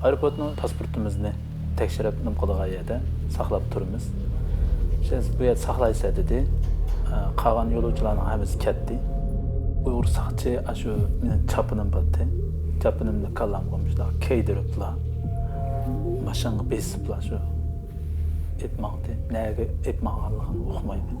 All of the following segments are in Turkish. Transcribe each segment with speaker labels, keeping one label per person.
Speaker 1: аэропортның паспортымызны тексеріп нымқылыға еді иә, сақлап тұрмыз. Шенс бұл жерді сақлайса деді. Ә, қалған жолаушылардың әмісі кетті. Ұйғыр сақчы ашу менің чапыным болды чапынымды каллам қоймышлар кейдіріптіла машинға бесіпла шу епмаңды нәгі епмаңғанлығын ұқмаймын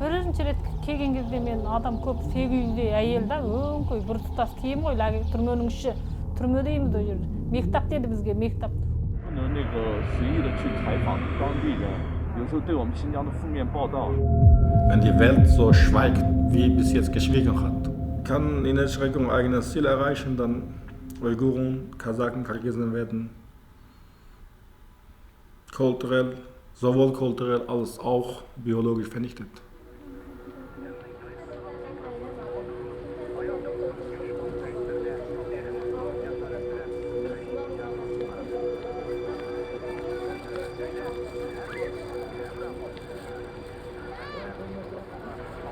Speaker 2: бірінші рет келген кезде мен адам көп сегіз жүздей әйел да өңкей біртұтас киім ғой лагерь түрменің іші. Түрме дейміз ол
Speaker 3: mektap dedi bizge mektap.
Speaker 4: Wenn die Welt so schweigt, wie bis jetzt geschwiegen hat, kann in der Schreckung eigenes Ziel erreichen, dann Uiguren, Kasaken, Kirgisen werden kulturell, sowohl kulturell als auch biologisch vernichtet.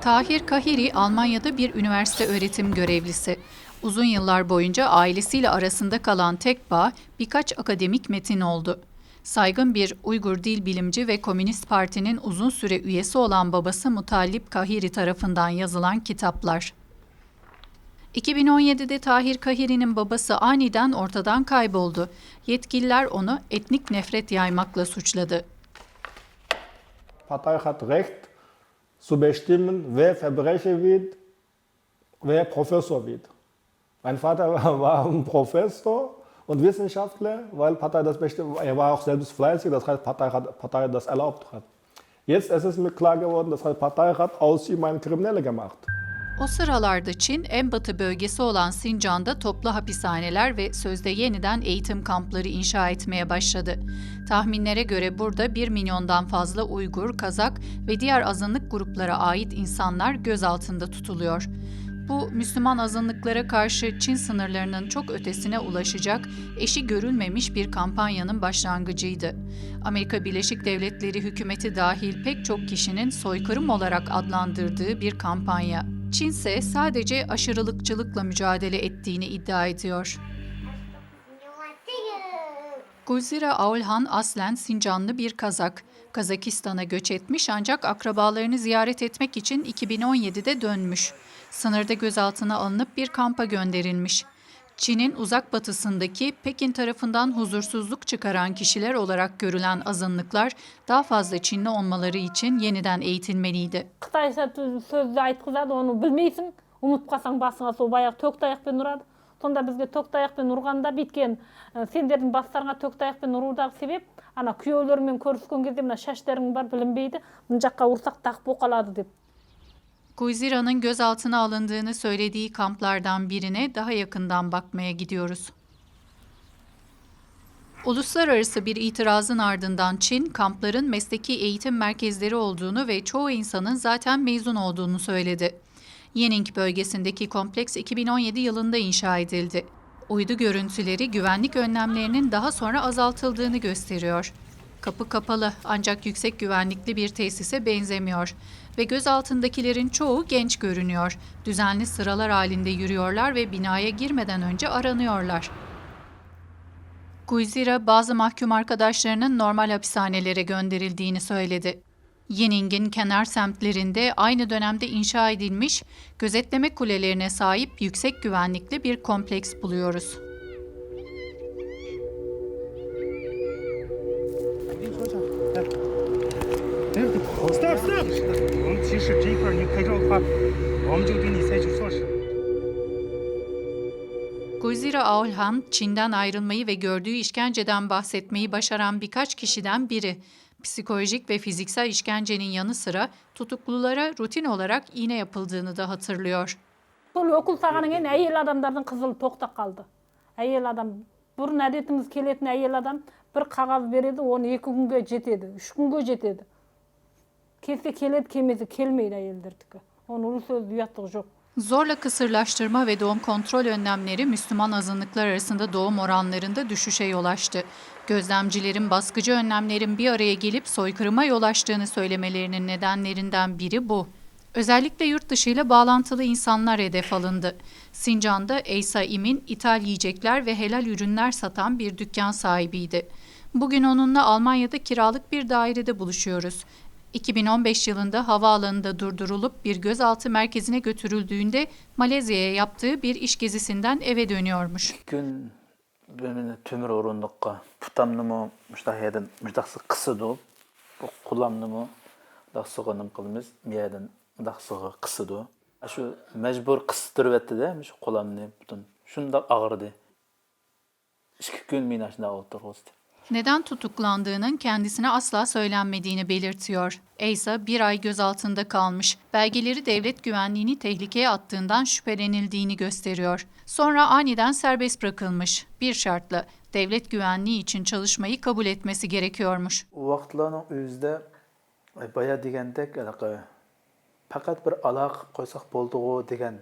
Speaker 5: Tahir Kahiri Almanya'da bir üniversite öğretim görevlisi. Uzun yıllar boyunca ailesiyle arasında kalan tek bağ birkaç akademik metin oldu. Saygın bir Uygur dil bilimci ve Komünist Parti'nin uzun süre üyesi olan babası Mutallip Kahiri tarafından yazılan kitaplar. 2017'de Tahir Kahiri'nin babası aniden ortadan kayboldu. Yetkililer onu etnik nefret yaymakla suçladı.
Speaker 4: Partei hat Recht zu bestimmen, wer Verbrecher wird, wer Professor wird. Mein Vater war, ein Professor und Wissenschaftler, weil Partei das bestimmt. Er war auch selbst fleißig, das heißt, Partei, hat, Partei das erlaubt hat. Jetzt ist es mir klar geworden, das heißt, Partei hat aus ihm einen Kriminelle gemacht.
Speaker 5: O sıralarda Çin en batı bölgesi olan Sincan'da toplu hapishaneler ve sözde yeniden eğitim kampları inşa etmeye başladı. Tahminlere göre burada 1 milyondan fazla Uygur, Kazak ve diğer azınlık gruplara ait insanlar gözaltında tutuluyor. Bu Müslüman azınlıklara karşı Çin sınırlarının çok ötesine ulaşacak eşi görülmemiş bir kampanyanın başlangıcıydı. Amerika Birleşik Devletleri hükümeti dahil pek çok kişinin soykırım olarak adlandırdığı bir kampanya. Çin ise sadece aşırılıkçılıkla mücadele ettiğini iddia ediyor. Gulzira Aulhan aslen Sincanlı bir Kazak. Kazakistan'a göç etmiş ancak akrabalarını ziyaret etmek için 2017'de dönmüş. Sınırda gözaltına alınıp bir kampa gönderilmiş. Çin'in uzak batısındaki Pekin tarafından huzursuzluk çıkaran kişiler olarak görülen azınlıklar daha fazla Çinli olmaları için yeniden eğitilmeliydi.
Speaker 2: қытайша сөзді айтқызады оны білмейсің ұмытып қалсаң басыңа сол баяғы төк таяқпен ұрады сонда бізге төк таяқпен ұрғанда бүйткен ә, сендердің бастарыңа төк таяқпен ұрудағы себеп ана күйеулерімен көріскен кезде мына шаштерің бар білінбейді мына жаққа ұрсақ тақып болып қалады деп
Speaker 5: Guyzira'nın gözaltına alındığını söylediği kamplardan birine daha yakından bakmaya gidiyoruz. Uluslararası bir itirazın ardından Çin, kampların mesleki eğitim merkezleri olduğunu ve çoğu insanın zaten mezun olduğunu söyledi. Yening bölgesindeki kompleks 2017 yılında inşa edildi. Uydu görüntüleri güvenlik önlemlerinin daha sonra azaltıldığını gösteriyor. Kapı kapalı ancak yüksek güvenlikli bir tesise benzemiyor ve gözaltındakilerin çoğu genç görünüyor. Düzenli sıralar halinde yürüyorlar ve binaya girmeden önce aranıyorlar. Guyzira bazı mahkum arkadaşlarının normal hapishanelere gönderildiğini söyledi. Yening'in kenar semtlerinde aynı dönemde inşa edilmiş gözetleme kulelerine sahip yüksek güvenlikli bir kompleks buluyoruz.
Speaker 6: 我们即使这一块儿你拍照的话，我们就对你采取措施。
Speaker 5: Guzira Aulhan, Çin'den ayrılmayı ve gördüğü işkenceden bahsetmeyi başaran birkaç kişiden biri. Psikolojik ve fiziksel işkencenin yanı sıra tutuklulara rutin olarak iğne yapıldığını da hatırlıyor.
Speaker 2: сол өкіл сағаннан кейін әйел адамдардың қызылы тоқтап қалды әйел адам бұрын әдетіміз келетін әйел адам бір қағаз береді оны екі күнге жетеді үш күнге жетеді Kesse kelet kemesi kelmeyle eldirdik. Onu söz duyattık yok.
Speaker 5: Zorla kısırlaştırma ve doğum kontrol önlemleri Müslüman azınlıklar arasında doğum oranlarında düşüşe yol açtı. Gözlemcilerin baskıcı önlemlerin bir araya gelip soykırıma yol açtığını söylemelerinin nedenlerinden biri bu. Özellikle yurt dışı ile bağlantılı insanlar hedef alındı. Sincan'da Eysa İmin ithal yiyecekler ve helal ürünler satan bir dükkan sahibiydi. Bugün onunla Almanya'da kiralık bir dairede buluşuyoruz. 2015 yılında havaalanında durdurulup bir gözaltı merkezine götürüldüğünde Malezya'ya yaptığı bir iş gezisinden eve dönüyormuş.
Speaker 1: Gün beni tümür orundukka putamnımı müştak yedin müştaksı kısıdı bu kulamnımı müştak sıgınım kılımız miyedin müştak sıgı kısıdı. Şu mecbur kısıtırıp etti de şu kulamni bütün şunda ağırdı. İki gün min aşında oturğuzdu.
Speaker 5: Neden tutuklandığının kendisine asla söylenmediğini belirtiyor. Eysa bir ay gözaltında kalmış. Belgeleri devlet güvenliğini tehlikeye attığından şüphelenildiğini gösteriyor. Sonra aniden serbest bırakılmış. Bir şartla devlet güvenliği için çalışmayı kabul etmesi gerekiyormuş.
Speaker 1: O vaqtlarning o'zida e, boya degandek anaqa faqat bir aloqa qilib qo'ysak bo'ldi degan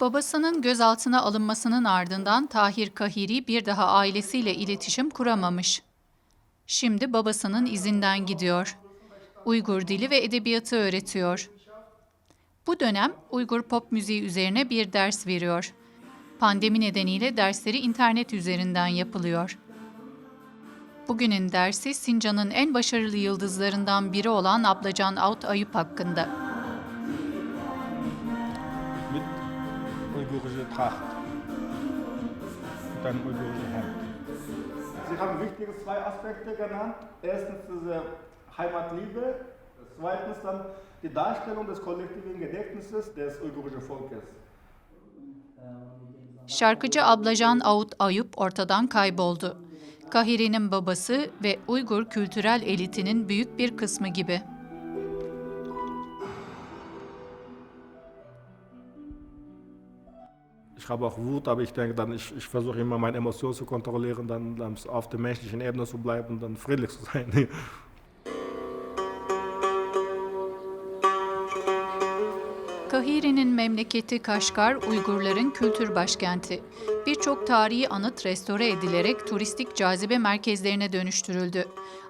Speaker 5: Babasının gözaltına alınmasının ardından Tahir Kahiri bir daha ailesiyle iletişim kuramamış. Şimdi babasının izinden gidiyor. Uygur dili ve edebiyatı öğretiyor. Bu dönem Uygur pop müziği üzerine bir ders veriyor. Pandemi nedeniyle dersleri internet üzerinden yapılıyor. Bugünün dersi Sincan'ın en başarılı yıldızlarından biri olan Ablacan Out Ayıp hakkında.
Speaker 4: Tracht. Und dann uygurische Hemd. Sie haben wichtige zwei Aspekte genannt. Erstens diese Heimatliebe. Zweitens dann die Darstellung des kollektiven Gedächtnisses des uygurischen Volkes.
Speaker 5: Şarkıcı Ablajan Avut Ayup ortadan kayboldu. Kahiri'nin babası ve Uygur kültürel elitinin büyük bir kısmı gibi.
Speaker 4: Habe auch Wut, aber ich denke dann, ich, ich versuche immer meine Emotionen zu kontrollieren, dann, dann auf der menschlichen Ebene zu bleiben und dann friedlich zu sein.
Speaker 5: Kahiri'nin memleketi Kaşgar, Uygurların kültür başkenti. Birçok tarihi anıt restore edilerek turistik cazibe merkezlerine dönüştürüldü.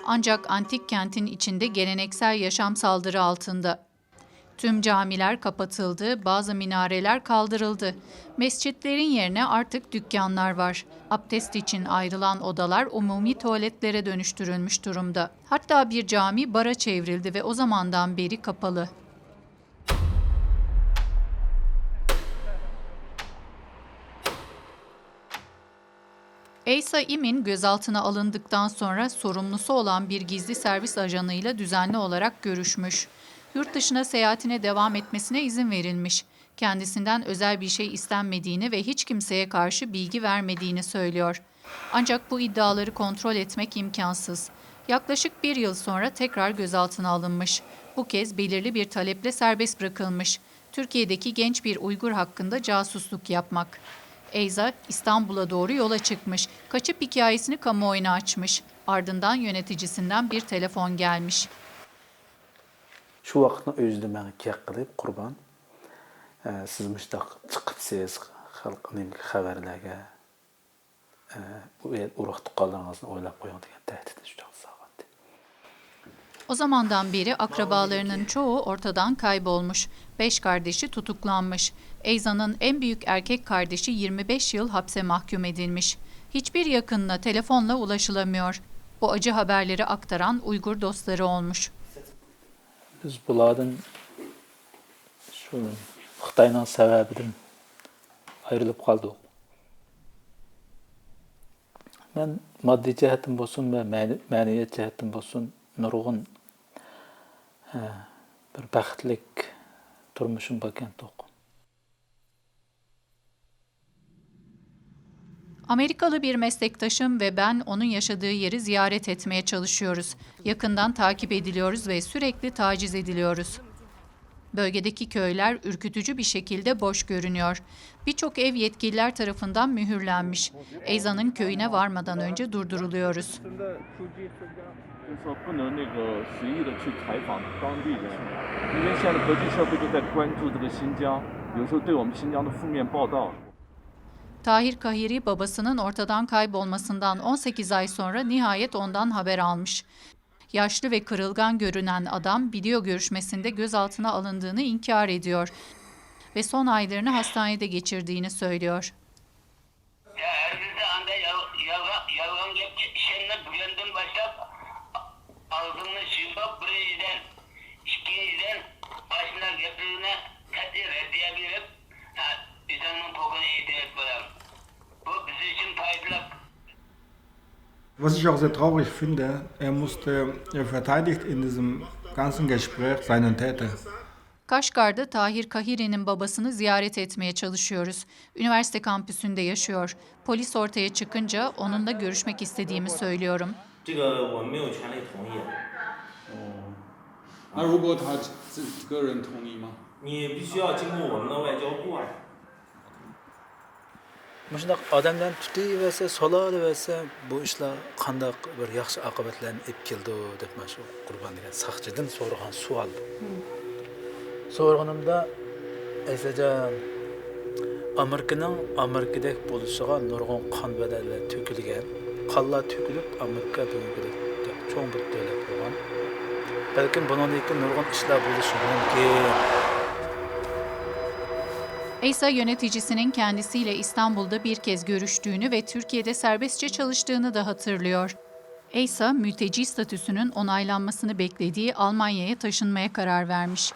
Speaker 5: Ancak antik kentin içinde geleneksel yaşam saldırı altında. Tüm camiler kapatıldı, bazı minareler kaldırıldı. Mescitlerin yerine artık dükkanlar var. Abdest için ayrılan odalar umumi tuvaletlere dönüştürülmüş durumda. Hatta bir cami bara çevrildi ve o zamandan beri kapalı. Eysa İmin gözaltına alındıktan sonra sorumlusu olan bir gizli servis ajanıyla düzenli olarak görüşmüş. Yurt dışına seyahatine devam etmesine izin verilmiş. Kendisinden özel bir şey istenmediğini ve hiç kimseye karşı bilgi vermediğini söylüyor. Ancak bu iddiaları kontrol etmek imkansız. Yaklaşık bir yıl sonra tekrar gözaltına alınmış. Bu kez belirli bir taleple serbest bırakılmış. Türkiye'deki genç bir Uygur hakkında casusluk yapmak. Eyza İstanbul'a doğru yola çıkmış. Kaçıp hikayesini kamuoyuna açmış. Ardından yöneticisinden bir telefon gelmiş.
Speaker 1: Shu vaqtni manga kerak qilib qurbon e, siz mushtaq chiqibsiz xalqning xabarlarga urug' tuqqanlaringizni o'ylab qo'ying degan tahdid juda sog'atdi
Speaker 5: O zamandan beri akrabalarının çoğu ortadan kaybolmuş. Beş kardeşi tutuklanmış. Eyza'nın en büyük erkek kardeşi 25 yıl hapse mahkum edilmiş. Hiçbir yakınına telefonla ulaşılamıyor. Bu acı haberleri aktaran Uygur dostları olmuş.
Speaker 1: біз бұлардың şu Қытайның сәбәбіден айырылып қалдық мен мадди жәһәттен болсын мәнеиет жәһәттен болсын нұрғын бір бақытлік тұрмышым бар екен
Speaker 5: Amerikalı bir meslektaşım ve ben onun yaşadığı yeri ziyaret etmeye çalışıyoruz. Yakından takip ediliyoruz ve sürekli taciz ediliyoruz. Bölgedeki köyler ürkütücü bir şekilde boş görünüyor. Birçok ev yetkililer tarafından mühürlenmiş. Eyza'nın köyüne varmadan önce durduruluyoruz. Tahir Kahiri babasının ortadan kaybolmasından 18 ay sonra nihayet ondan haber almış. Yaşlı ve kırılgan görünen adam video görüşmesinde gözaltına alındığını inkar ediyor ve son aylarını hastanede geçirdiğini söylüyor.
Speaker 7: Ya
Speaker 4: Was ich auch sehr traurig finde, er musste, er verteidigt in diesem ganzen Gespräch seinen Täter.
Speaker 5: Kaşgar'da Tahir Kahiri'nin babasını ziyaret etmeye çalışıyoruz. Üniversite kampüsünde yaşıyor. Polis ortaya çıkınca onunla görüşmek istediğimi söylüyorum.
Speaker 1: Мұшындақ адамдан тұты вәсе, сола вәсе, бұл ішла қандақ бір яқшы ақыбетлерін еп келді, деп мәшу құрбан деген сақшыдың сорған суал. Сорғанымда, әйсәжан, Amerikanın Amerikadək болышыға нұрғын қан бәдәлі төкілген, қalla төкіліп, Америка бүгінгідек чоң бір дөлет болған. Бәлкім бұнан екі нұрғын ішла болышы мүмкін.
Speaker 5: ESA yöneticisinin kendisiyle İstanbul'da bir kez görüştüğünü ve Türkiye'de serbestçe çalıştığını da hatırlıyor. ESA, mülteci statüsünün onaylanmasını beklediği Almanya'ya taşınmaya karar vermiş.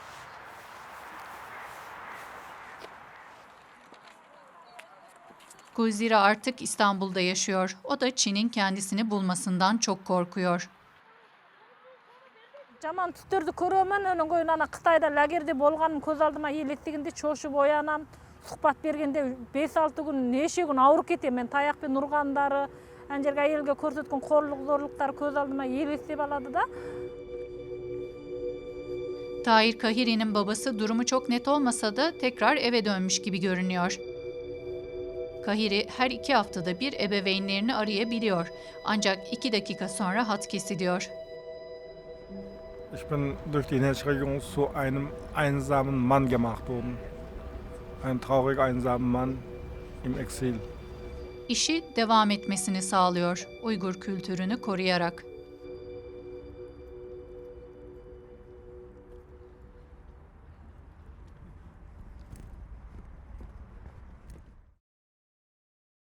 Speaker 5: Gulzira artık İstanbul'da yaşıyor. O da Çin'in kendisini bulmasından çok korkuyor
Speaker 2: жаман түстөрдү көрөмүн анан кейін ана кытайда лагерде болганын көз алдыма елестегенде чочуп оянам сухбат бергенде беш алты күн неше күн ауырып кетем мен таякпен ургандары ана жерге айелге көрсөткөн корлук зорлуктары көз алдыма елестеп алады да
Speaker 5: Tahir Kahiri'nin babası durumu çok net olmasa da tekrar eve dönmüş gibi görünüyor. Kahiri her iki haftada bir ebeveynlerini arayabiliyor. Ancak iki dakika sonra hat kesiliyor.
Speaker 4: Ich bin durch die Entschreckung zu einem einsamen Mann gemacht worden. Ein traurig einsamer Mann im Exil.
Speaker 5: İşi devam etmesini sağlıyor Uygur kültürünü koruyarak.